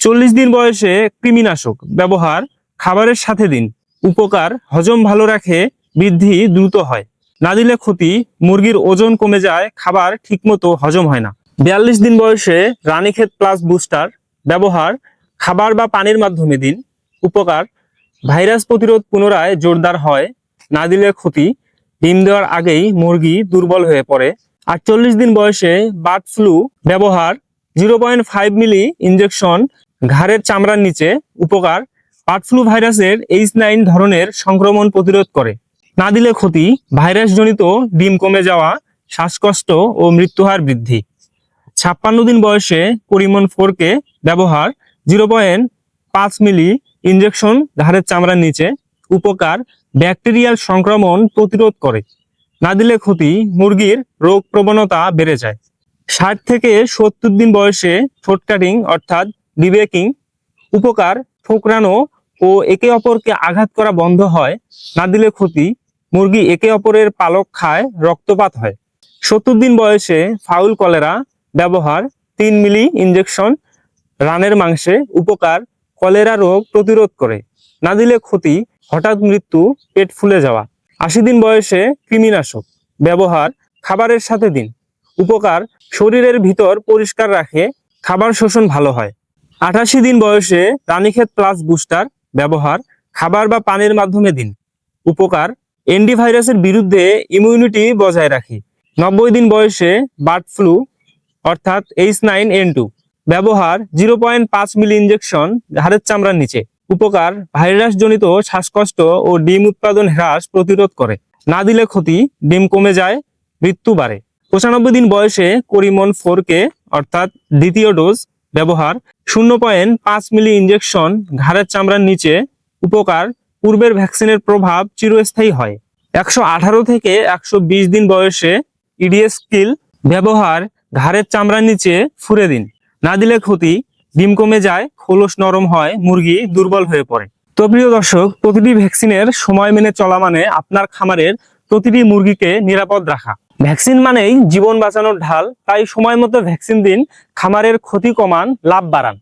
চল্লিশ দিন বয়সে কৃমিনাশক, ব্যবহার, খাবারের সাথে দিন। উপকার, হজম ভালো রাখে, বৃদ্ধি দ্রুত হয়। না দিলে ক্ষতি, মুরগির ওজন কমে যায়, খাবার ঠিকমতো হজম হয় না। বিয়াল্লিশ দিন বয়সে রানীক্ষেত প্লাস বুস্টার, ব্যবহার, খাবার বা পানির মাধ্যমে দিন। উপকার, ভাইরাস প্রতিরোধ পুনরায় জোরদার হয়, না দিলে ক্ষতি, ডিম দেওয়ার আগেই মুরগি দুর্বল হয়ে পড়ে। আটচল্লিশ দিন বয়সে বার্ড ফ্লু, ব্যবহার, zero point five milli injection ঘাড়ের চামড়ার নিচে উপকার বার্ড ফ্লু ভাইরাসের এইচ নাইন ধরনের সংক্রমণ প্রতিরোধ করে। না দিলে ক্ষতি, ভাইরাসজনিত ডিম কমে যাওয়া, শ্বাসকষ্ট ও মৃত্যুহার বৃদ্ধি। ছাপ্পান্ন দিন বয়সে পরিমন ফোরকে ব্যবহার, জিরো পয়েন্ট পাঁচ মিলি ইঞ্জেকশন ঘাড়ের চামড়ার নিচে উপকার, ব্যাকটেরিয়াল সংক্রমণ প্রতিরোধ করে। না দিলে ক্ষতি, মুরগির রোগ প্রবণতা বেড়ে যায়। ষাট থেকে সত্তর দিন বয়সে ঠোঁট কাটিং, অর্থাৎ ডিবেকিং উপকার ঠোকরানো ও একে অপরকে আঘাত করা বন্ধ হয়। না দিলে ক্ষতি। মুরগি একে অপরের পালক খায়, রক্তপাত হয়। সত্তর দিন বয়সে ফাউল কলেরা ব্যবহার, তিন মিলি ইঞ্জেকশন রানের মাংসে উপকার, কলেরা রোগ প্রতিরোধ করে। না দিলে ক্ষতি, হঠাৎ মৃত্যু, পেট ফুলে যাওয়া। আশি দিন বয়সে কৃমিনাশক ব্যবহার, খাবারের সাথে দিন। উপকার, শরীরের ভিতর পরিষ্কার রাখে, খাবার শোষণ ভালো হয়। আঠাশি দিন বয়সে রানীক্ষেত প্লাস বুস্টার ব্যবহার, খাবার বা পানির মাধ্যমে দিন। উপকার এন্ডি ভাইরাসের বিরুদ্ধে ইমিউনিটি বজায় রাখে। নব্বই দিন বয়সে বার্ড ফ্লু অর্থাৎ এইচ নাইন এন টু ব্যবহার জিরো পয়েন্ট পাঁচ মিলি ইঞ্জেকশন ঘাড়ের চামড়ার নিচে। উপকার ভাইরাস জনিত শ্বাসকষ্ট ও ডিম উৎপাদন হ্রাস প্রতিরোধ করে। না দিলে ক্ষতি, ডিম কমে যায়, মৃত্যু বাড়ে। পঁচানব্বই দিন বয়সে করিমন ফোর কে অর্থাৎ দ্বিতীয় ডোজ ব্যবহার, শূন্য পয়েন্ট পাঁচ মিলি ইঞ্জেকশন ঘাড়ের চামড়ার নিচে উপকার, পূর্বের ভ্যাকসিনের প্রভাব চিরস্থায়ী হয়। একশো আঠারো থেকে একশো বিশ দিন বয়সে ইডিএস কিল ব্যবহার, ঘাড়ের চামড়ার নিচে ফুরে দিন। না দিলে ক্ষতি, ডিম কমে যায়, খোলস নরম হয়, মুরগি দুর্বল হয়ে পড়ে। তো প্রিয় দর্শক, প্রতিটি ভ্যাকসিনের সময় মেনে চলা মানে আপনার খামারের প্রতিটি মুরগিকে নিরাপদ রাখা। ভ্যাকসিন মানেই জীবন বাঁচানোর ঢাল, তাই সময় মতো ভ্যাকসিন দিন, খামারের ক্ষতি কমান, লাভ বাড়ান।